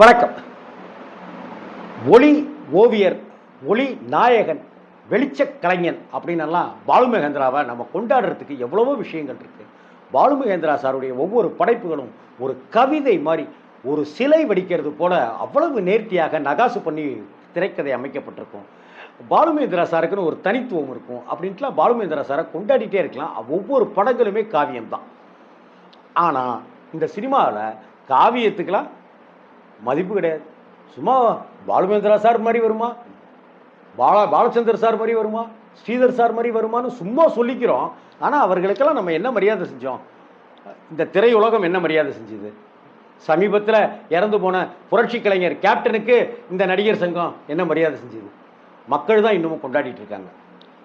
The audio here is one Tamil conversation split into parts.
வணக்கம். ஒளி ஓவியர் ஒளி நாயகன் வெளிச்ச கலைஞன் அப்படின்னெல்லாம் பாலு மகேந்திராவை நம்ம கொண்டாடுறதுக்கு எவ்வளவோ விஷயங்கள் இருக்கு. பாலு மகேந்திரா சாருடைய ஒவ்வொரு படைப்புகளும் ஒரு கவிதை மாதிரி ஒரு சிலை வடிக்கிறது போல அவ்வளவு நேர்த்தியாக நகாசு பண்ணி திரைக்கதை அமைக்கப்பட்டிருக்கும். பாலு மகேந்திரா சாருக்குன்னு ஒரு தனித்துவம் இருக்கும். அப்படின்ட்டுலாம் பாலு மகேந்திரா சாரை கொண்டாடிட்டே இருக்கலாம். ஒவ்வொரு படங்களுமே காவியம்தான். ஆனால் இந்த சினிமாவில் காவியத்துக்கெல்லாம் மதிப்பு கிடையாது. சும்மா பாலுமேந்திரா சார் மாதிரி வருமா? பாலா பாலச்சந்தர் சார் மாதிரி வருமா? ஸ்ரீதர் சார் மாதிரி வருமான்னு சும்மா சொல்லிக்கிறோம். ஆனால் அவர்களுக்கெல்லாம் நம்ம என்ன மரியாதை செஞ்சோம்? இந்த திரையுலகம் என்ன மரியாதை செஞ்சுது? சமீபத்தில் இறந்து போன புரட்சி கலைஞர் கேப்டனுக்கு இந்த நடிகர் சங்கம் என்ன மரியாதை செஞ்சுது? மக்கள் தான் இன்னமும் கொண்டாடிட்டு இருக்காங்க.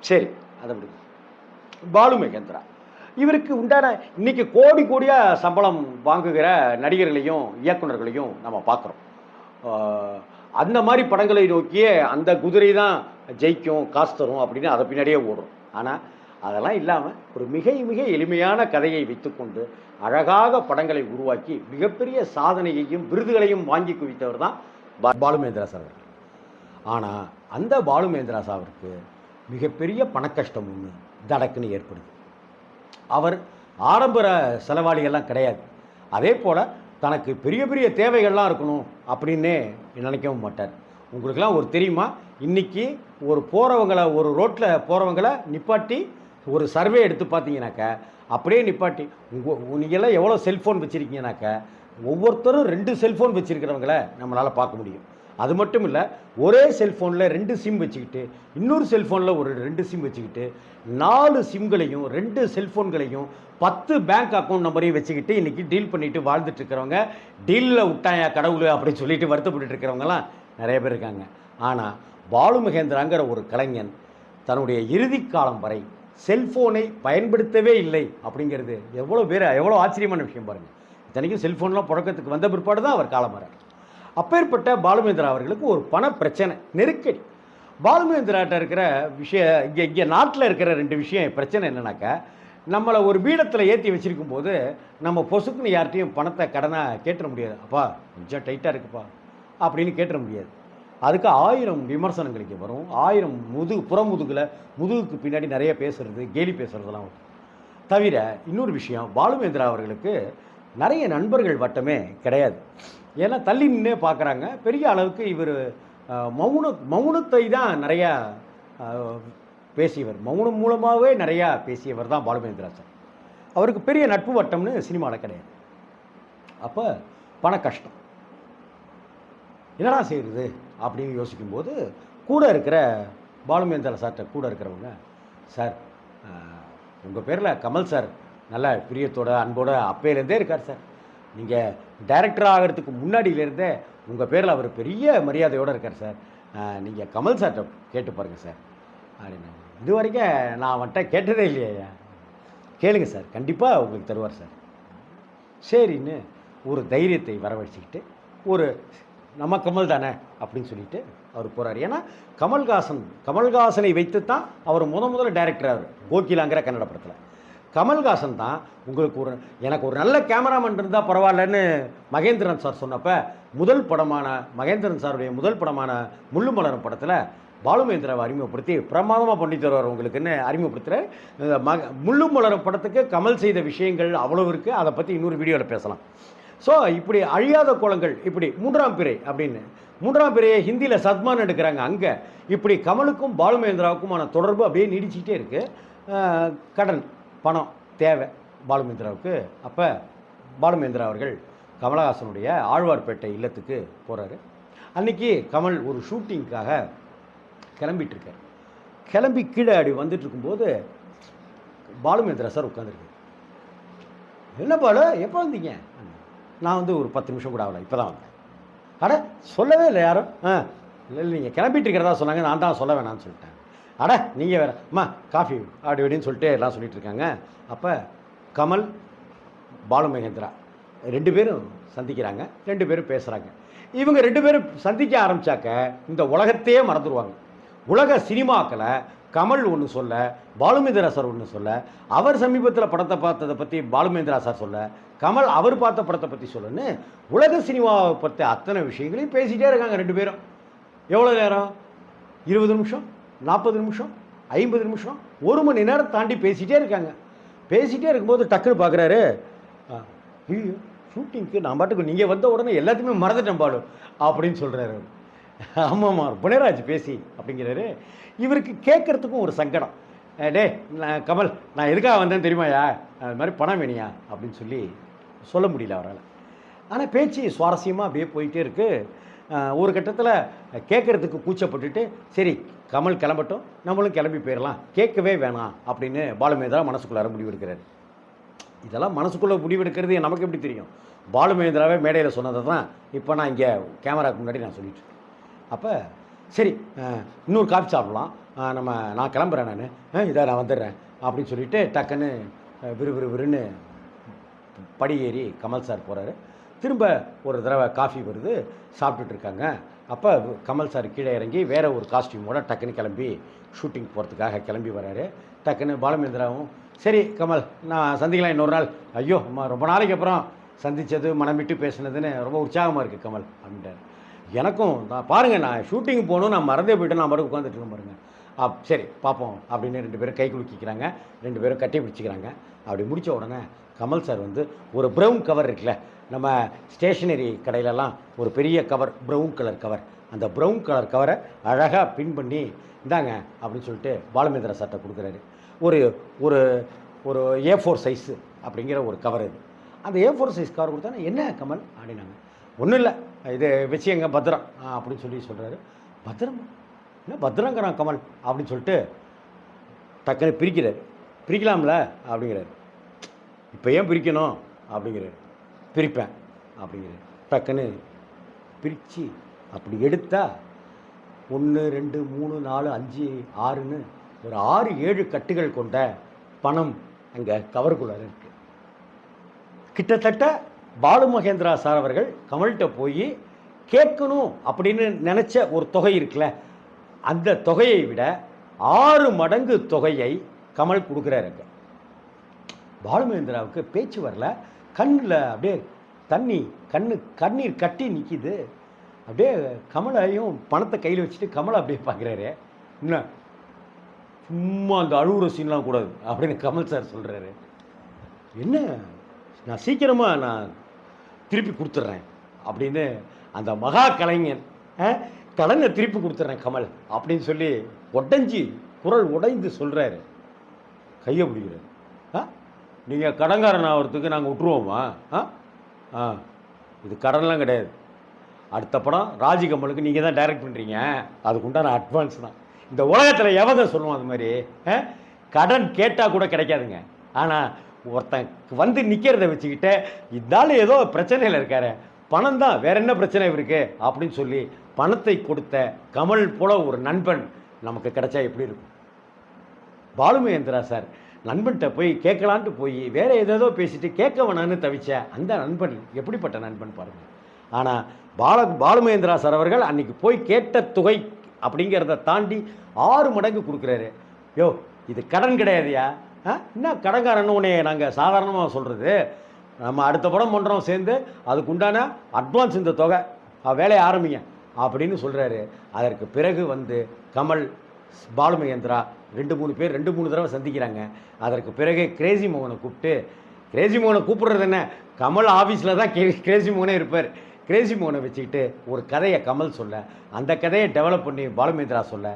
சரி அதை விடுங்க. பாலு மகேந்திரா இவருக்கு உண்டான இன்னைக்கு கோடி கோடியாக சம்பளம் வாங்குகிற நடிகர்களையும் இயக்குனர்களையும் நம்ம பார்க்குறோம். அந்த மாதிரி படங்களை நோக்கியே அந்த குதிரை தான் ஜெயிக்கும் காசு தரும் அப்படின்னு அதை பின்னாடியே ஓடுறோம். ஆனால் அதெல்லாம் இல்லாமல் ஒரு மிக மிக எளிமையான கதையை வைத்துக்கொண்டு அழகாக படங்களை உருவாக்கி மிகப்பெரிய சாதனையையும் விருதுகளையும் வாங்கி குவித்தவர் தான் பா- பாலுமேந்திரா சார் அவர்கள். ஆனால் அந்த பாலுமேந்திரா சாருக்கு மிகப்பெரிய பணக்கஷ்டம் ஒன்று தடக்குன்னு ஏற்படுது. அவர் ஆடம்பர செலவாளிகள்லாம் கிடையாது. அதே போல் தனக்கு பெரிய பெரிய தேவைகள்லாம் இருக்கணும் அப்படின்னே நினைக்கவும் மாட்டார். உங்களுக்கெல்லாம் ஒரு தெரியுமா? இன்றைக்கி ஒரு போகிறவங்களை ஒரு ரோட்டில் போகிறவங்களை நிப்பாட்டி ஒரு சர்வே எடுத்து பார்த்தீங்கன்னாக்கா அப்படியே நிப்பாட்டி உங்கள் நீங்கள்லாம் எவ்வளோ செல்ஃபோன் வச்சுருக்கீங்கனாக்கா ஒவ்வொருத்தரும் ரெண்டு செல்ஃபோன் வச்சுருக்கிறவங்கள நம்மளால் பார்க்க முடியும். அது மட்டும் இல்லை ஒரே செல்ஃபோனில் ரெண்டு சிம் வச்சுக்கிட்டு இன்னொரு செல்ஃபோனில் ஒரு ரெண்டு சிம் வச்சுக்கிட்டு நாலு சிம்களையும் ரெண்டு செல்ஃபோன்களையும் பத்து பேங்க் அக்கௌண்ட் நம்பரையும் வச்சுக்கிட்டு இன்றைக்கி டீல் பண்ணிட்டு வாழ்ந்துட்டு இருக்கிறவங்க டீலில் விட்டாயா கடவுள்? அப்படின்னு சொல்லிட்டு வருத்தப்பட்டு இருக்கிறவங்கலாம் நிறைய பேர் இருக்காங்க. ஆனால் பாலு மகேந்திராங்கிற ஒரு கலைஞன் தன்னுடைய இறுதி காலம் வரை செல்ஃபோனை பயன்படுத்தவே இல்லை அப்படிங்கிறது எவ்வளோ பேர் எவ்வளோ ஆச்சரியமான விஷயம் பாருங்கள் இத்தனைக்கும் செல்ஃபோன்லாம் புழக்கத்துக்கு வந்த பிற்பாடு தான் அவர் காலம் வரார் அப்பேற்பட்ட பாலுமேந்திரா அவர்களுக்கு ஒரு பண பிரச்சனை நெருக்கடி. பாலுமேந்திராட்ட இருக்கிற விஷயம் இங்கே இங்கே நாட்டில் இருக்கிற ரெண்டு விஷயம் பிரச்சனை என்னன்னாக்கா நம்மளை ஒரு பீடத்தில் ஏற்றி வச்சிருக்கும் போது நம்ம பொசுக்குன்னு யார்கிட்டையும் பணத்தை கடனாக கேட்டுற முடியாது. அப்பா கொஞ்சம் டைட்டாக இருக்குப்பா அப்படின்னு கேட்டுற முடியாது. அதுக்கு ஆயிரம் விமர்சனங்கள் இங்கே வரும். ஆயிரம் முதுகு புறமுதுகில் முதுகுக்கு பின்னாடி நிறைய பேசுறது கேலி பேசுறதெல்லாம் வரும். தவிர இன்னொரு விஷயம் பாலுமேந்திரா அவர்களுக்கு நிறைய நண்பர்கள் வட்டமே கிடையாது. ஏன்னா தள்ளி நின்றே பார்க்குறாங்க. பெரிய அளவுக்கு இவர் மௌன மௌனத்தை தான் நிறையா பேசியவர். மௌனம் மூலமாகவே நிறையா பேசியவர் தான் பாலுமேந்திரா சார். அவருக்கு பெரிய நட்பு வட்டம்னு சினிமாவில் கிடையாது. அப்போ பண கஷ்டம். என்னடா செய்கிறது அப்படின்னு யோசிக்கும்போது கூட இருக்கிற பாலுமேந்திரா சார்கிட்ட கூட இருக்கிறவங்க சார் உங்கள் பேரில் கமல் சார் நல்ல பிரியத்தோட அன்போட அப்பையிலேருந்தே இருக்கார் சார். நீங்கள் டைரக்டர் ஆகிறதுக்கு முன்னாடியிலேருந்தே உங்கள் பேரில் அவர் பெரிய மரியாதையோடு இருக்கார் சார். நீங்கள் கமல் சார்கிட்ட கேட்டு பாருங்கள் சார். அப்படின்னு. இது வரைக்கும் நான் அவன்கிட்ட கேட்டதே இல்லையா கேளுங்க சார். கண்டிப்பாக உங்களுக்கு தருவார் சார். சரின்னு ஒரு தைரியத்தை வரவழைச்சிக்கிட்டு ஒரு நம்ம கமல் தானே அப்படின்னு சொல்லிட்டு அவர் போகிறார் ஏன்னா கமல்ஹாசன் கமல்ஹாசனை வைத்து தான் அவர் முத முதல்ல டைரக்டர் ஆகிறார் கோகிலாங்கிற கன்னட படத்தில். கமல்ஹாசன் தான் உங்களுக்கு ஒரு எனக்கு ஒரு நல்ல கேமராமேன் இருந்தால் பரவாயில்லன்னு மகேந்திரன் சார் சொன்னப்போ முதல் படமான மகேந்திரன் சாருடைய முதல் படமான முள்ளு மலரும் படத்தில் பாலுமேந்திராவை அறிமுகப்படுத்தி பிரமாதமாக பண்ணி தருவார் உங்களுக்குன்னு அறிமுகப்படுத்துகிறேன் இந்த மக முள்ளு மலரும் படத்துக்கு கமல் செய்த விஷயங்கள் அவ்வளவு இருக்குது அதை பற்றி இன்னொரு வீடியோவில் பேசலாம். ஸோ இப்படி அழியாத கோலங்கள் இப்படி மூன்றாம் பிறை அப்படின்னு மூன்றாம் பிறையை ஹிந்தியில் சத்மான் எடுக்கிறாங்க அங்கே. இப்படி கமலுக்கும் பாலுமேந்திராவுக்குமான தொடர்பு அப்படியே நீடிச்சிக்கிட்டே இருக்குது கடன். பணம் தேவை பாலுமேந்திராவுக்கு அப்போ பாலுமேந்திரா அவர்கள் கமலஹாசனுடைய ஆழ்வார்பேட்டை இல்லத்துக்கு போகிறாரு அன்னைக்கு கமல் ஒரு ஷூட்டிங்க்காக கிளம்பிட்டுருக்கார். கிளம்பி கீழே அடி வந்துட்டு இருக்கும்போது பாலுமேந்திரா சார் உட்காந்துருக்கு என்ன பாலு எப்போ வந்தீங்க? நான் வந்து ஒரு பத்து நிமிஷம் கூட ஆகல இப்போ தான் வந்தேன். அட சொல்லவே இல்லை யாரும். ஆ இல்லை இல்லை நீங்கள் கிளம்பிட்டு இருக்கிறதா சொன்னாங்க நான் தான் சொல்ல வேணாம்னு சொல்லிட்டேன். அட நீங்கள் வேற. அம்மா காஃபி அப்படி இப்படின்னு சொல்லிட்டு எல்லாம் சொல்லிகிட்டு இருக்காங்க. அப்போ கமல் பாலு மகேந்திரா ரெண்டு பேரும் சந்திக்கிறாங்க. ரெண்டு பேரும் பேசுகிறாங்க இவங்க ரெண்டு பேரும் சந்திக்க ஆரம்பித்தாக்க இந்த உலகத்தையே மறந்துடுவாங்க உலக சினிமாக்களை கமல் ஒன்று சொல்ல பாலுமேந்திரா சார் ஒன்று சொல்ல அவர் சமீபத்தில் படத்தை பார்த்ததை பற்றி பாலுமேந்திரா சார் சொல்ல கமல் அவர் பார்த்த படத்தை பற்றி சொல்லுன்னு உலக சினிமாவை பற்றி அத்தனை விஷயங்களையும் பேசிகிட்டே இருக்காங்க ரெண்டு பேரும். எவ்வளோ நேரம்? இருபது நிமிஷம்? நாற்பது நிமிஷம் ஐம்பது நிமிஷம் ஒரு மணி நேரம் தாண்டி பேசிகிட்டே இருக்காங்க. பேசிகிட்டே இருக்கும்போது டக்குன்னு பார்க்குறாரு ஐயோ ஷூட்டிங்க்கு நான் பாட்டுக்கு நீங்கள் வந்த உடனே எல்லாத்தையுமே மறந்துட்டேன் பாலு அப்படின்னு சொல்கிறாரு ஆமாம்மா புனராஜ் பேசி அப்படிங்கிறாரு. இவருக்கு கேட்குறதுக்கும் ஒரு சங்கடம். டே நான் கமல் நான் எதுக்காக வந்தேன் தெரியுமாயா அது மாதிரி பணம் வேணியா அப்படின்னு சொல்லி சொல்ல முடியல அவரால். ஆனால் பேச்சு சுவாரஸ்யமாக அப்படியே போயிட்டே இருக்குது ஒரு கட்டத்தில் கேட்குறதுக்கு கூச்சப்பட்டுட்டு சரி கமல் கிளம்பட்டும் நம்மளும் கிளம்பி போயிடலாம் கேட்கவே வேணாம் அப்படின்னு பாலுமேந்திரா மனசுக்குள்ளார முடிவெடுக்கிறாரு. இதெல்லாம் மனசுக்குள்ளே முடிவெடுக்கிறது நமக்கு எப்படி தெரியும்? பாலுமேந்திராவே மேடையில் சொன்னதை தான் இப்போ நான் இங்கே கேமராக்கு முன்னாடி நான் சொல்லிட்டு அப்போ சரி இன்னொரு காஃபி சாப்பிடலாம். நம்ம நான் கிளம்புறேன் நான். இதை நான் வந்துடுறேன் அப்படின்னு சொல்லிட்டு டக்குன்னு விறுவிறுவிறுன்னு விறுன்னு படி ஏறி கமல் சார் போகிறாரு திரும்ப ஒரு தடவை காஃபி வருது சாப்பிட்டுட்டு இருக்காங்க. அப்போ கமல் சார் கீழே இறங்கி வேறு ஒரு காஸ்டியூமோட டக்குன்னு கிளம்பி ஷூட்டிங் போகிறதுக்காக கிளம்பி வராரு. டக்குன்னு பாலமேந்திராவும் சரி கமல் நான் சந்திக்கலாம் இன்னொரு நாள். ஐயோ அம்மா ரொம்ப நாளைக்கு அப்புறம். சந்தித்தது மனம் விட்டு பேசுனதுன்னு ரொம்ப உற்சாகமாக இருக்குது கமல் அப்படின்ட்டார். எனக்கும் நான் பாருங்கள் நான் ஷூட்டிங் போகணும் நான் மறந்தே போய்ட்டு நான் மறுபடியும் உட்காந்துட்டு இருக்கேன் பாருங்கள் அப் சரி பார்ப்போம் அப்படின்னு ரெண்டு பேரும் கை குலுக்கிக்கிறாங்க. ரெண்டு பேரும் கட்டி பிடிச்சிக்கிறாங்க. அப்படி முடிச்ச உடனே கமல் சார் வந்து ஒரு ப்ரௌன் கவர் இருக்குல்ல நம்ம ஸ்டேஷனரி கடையிலலாம் ஒரு பெரிய கவர் ப்ரௌன் கலர் கவர் அந்த ப்ரௌன் கலர் கவரை அழகாக பின் பண்ணி இந்தாங்க அப்படின்னு சொல்லிட்டு பாலமேந்திர சட்டை கொடுக்குறாரு. ஒரு ஒரு ஒரு ஏ ஃபோர் சைஸு அப்படிங்கிற ஒரு கவர் இது அந்த ஏ ஃபோர் சைஸ் கவர் கொடுத்தா என்ன கமல்? அப்படின்னாங்க. ஒன்றும் இல்லை. இது விஷயங்க பத்திரம் ஆ, அப்படின்னு சொல்லி சொல்கிறாரு பத்திரம்? என்ன பத்திரங்கிறான் கமல் அப்படின்னு சொல்லிட்டு டக்குன்னு பிரிக்கிறார். பிரிக்கலாம்ல அப்படிங்கிறாரு. இப்போ ஏன் பிரிக்கணும் அப்படிங்கிறாரு. பிரிப்பேன் அப்படிங்கிறாரு. டக்குன்னு பிரித்து அப்படி எடுத்தா ஒன்று ரெண்டு மூணு நாலு அஞ்சு ஆறுன்னு ஒரு ஆறு ஏழு கட்டுகள் கொண்ட பணம் அங்கே கவருக்குள்ளார இருக்குது கிட்டத்தட்ட பாலு மகேந்திரா சார் அவர்கள் கமல்கிட்ட போய் கேட்கணும் அப்படின்னு நினச்ச ஒரு தொகை இருக்குல்ல அந்த தொகையை விட ஆறு மடங்கு தொகையை கமல் கொடுக்குறாருங்க பாலுமகேந்திராவுக்கு பேச்சு வரல. கண்ணில் அப்படியே தண்ணி கண்ணு கண்ணீர் கட்டி நிற்கிது அப்படியே கமலையும் பணத்தை கையில் வச்சுட்டு கமலை அப்படியே பார்க்குறாரு என்ன? சும்மா அந்த அழுகுற சீன்லாம் கூடாது அப்படின்னு கமல் சார் சொல்கிறாரு என்ன? நான் சீக்கிரமாக நான் திருப்பி கொடுத்துட்றேன் அப்படின்னு அந்த மகா கலைஞன் ஆ, கடனை திருப்பி கொடுத்துட்றேன் கமல் அப்படின்னு சொல்லி உடஞ்சி குரல் உடைந்து சொல்கிறாரு கையை பிடிக்கிறாரு ஆ? நீங்கள் கடன்காரன் ஆகிறதுக்கு நாங்கள் விட்டுருவோமா? ஆ? ஆ. இது கடன்லாம் கிடையாது. அடுத்த படம் ராஜிகமலுக்கு நீங்கள் தான் டைரக்ட் பண்ணுறீங்க அதுக்கு உண்டான அட்வான்ஸ் தான். இந்த உலகத்தில் எவங்க சொல்லுவோம் அது மாதிரி? ஆ? கடன் கேட்டால் கூட கிடைக்காதுங்க. ஆனால் ஒருத்தன் வந்து நிற்கிறத வச்சுக்கிட்டு இதால் ஏதோ பிரச்சனையில் இருக்காரு. பணம் தான் வேற என்ன பிரச்சனை இருக்கு அப்படின்னு சொல்லி பணத்தை கொடுத்த கமல் போல ஒரு நண்பன் நமக்கு கிடைச்சா எப்படி இருக்கும்? பாலுமகேந்திரா சார் நண்பன்கிட்ட போய் கேட்கலான்ட்டு போய் வேறு ஏதேதோ பேசிட்டு கேட்க வேணான்னு தவிச்ச அந்த நண்பன் எப்படிப்பட்ட நண்பன் பாருங்கள் ஆனால் பால பாலுமகேந்திரா சார் அவர்கள் அன்னைக்கு போய் கேட்ட தொகை அப்படிங்கிறத தாண்டி ஆறு மடங்கு கொடுக்குறாரு. யோ இது கடன் கிடையாதுயா? ஆ? என்ன கடன்காரன்னு உன்னை நாங்கள் சாதாரணமாக சொல்கிறது நம்ம அடுத்த படம் பண்ணுறோம் சேர்ந்து அதுக்கு உண்டான அட்வான்ஸ் இந்த தொகை. வேலையை ஆரம்பிங்க. அப்படின்னு சொல்கிறாரு அதற்கு பிறகு வந்து கமல் பாலுமகேந்திரா ரெண்டு மூணு பேர் ரெண்டு மூணு தடவை சந்திக்கிறாங்க. அதற்கு பிறகு கிரேசி மோகனை கூப்பிட்டு கிரேசி மோகனை கூப்பிட்றது என்ன? கமல் ஆஃபீஸில் தான் கே கிரேசி மோகனே இருப்பார். கிரேசி மோகனை வச்சுக்கிட்டு ஒரு கதையை கமல் சொல்ல அந்த கதையை டெவலப் பண்ணி பாலுமேந்திரா சொல்ல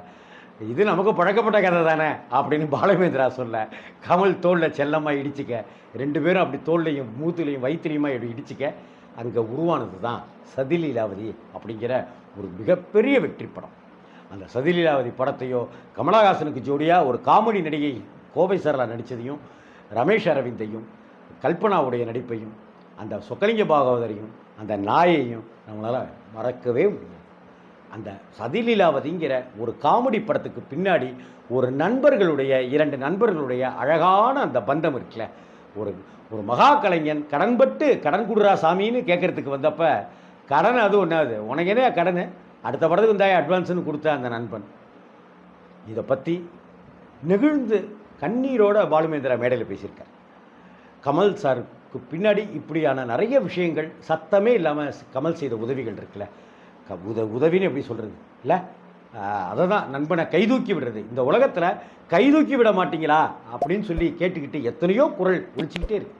இது நமக்கு பழக்கப்பட்ட கதை தானே அப்படின்னு பாலுமேந்திரா சொல்ல கமல் தோளில் செல்லமாக இடிச்சிக்க ரெண்டு பேரும் அப்படி தோல்லையும் மூத்துலையும் வயிற்றுலையுமா இப்படி இடிச்சிக்க அங்கே உருவானது தான் சதிலீலாவதி அப்படிங்கிற ஒரு மிகப்பெரிய வெற்றி படம். அந்த சதிலீலாவதி படத்தையோ கமலஹாசனுக்கு ஜோடியாக ஒரு காமெடி நடிகை கோவை சரளா நடித்ததையும் ரமேஷ் அரவிந்தையும் கல்பனாவுடைய நடிப்பையும் அந்த சொக்கலிங்க பாகவதரையும் அந்த நாயையும் நம்மளால் மறக்கவே முடியாது. அந்த சதிலீலாவதிங்கிற ஒரு காமெடி படத்துக்கு பின்னாடி ஒரு நண்பர்களுடைய இரண்டு நண்பர்களுடைய அழகான அந்த பந்தம் இருக்குல்ல. ஒரு ஒரு மகா கலைஞன் கடன்பட்டு கடன் குடுறா சாமின்னு கேட்கறதுக்கு வந்தப்போ கடன் அது ஒன்றாது உனக்கு என்ன கடன்? அடுத்த படத்துக்கு இந்தாய அட்வான்ஸ்னு கொடுத்த அந்த நண்பன். இதை பற்றி நெகிழ்ந்து கண்ணீரோட பாலுமேந்திரா மேடையில் பேசியிருக்கார். கமல் சாருக்கு பின்னாடி இப்படியான நிறைய விஷயங்கள் சத்தமே இல்லாமல் கமல் செய்த உதவிகள் இருக்குல்ல? க உத உதவின்னு எப்படி சொல்கிறது இல்லை? அதை தான் நண்பனை கைதூக்கி விடுறது. இந்த உலகத்தில் கைதூக்கி விட மாட்டீங்களா? அப்படின்னு சொல்லி கேட்டுக்கிட்டு எத்தனையோ குரல் ஒழிச்சிக்கிட்டே இருக்கு.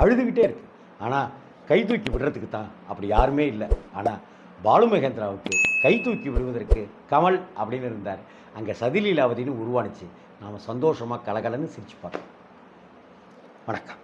அழுதுகிட்டே இருக்கு. ஆனால் கை தூக்கி விடுறதுக்கு தான். அப்படி யாருமே இல்லை. ஆனால் பாலு மகேந்திராவுக்கு கை தூக்கி விடுவதற்கு கமல் அப்படின்னு இருந்தார். அங்கே சதிலீலாவதின்னு உருவானுச்சு. நாம் சந்தோஷமாக கலகலன்னு சிரிச்சு பார்த்தோம் வணக்கம்.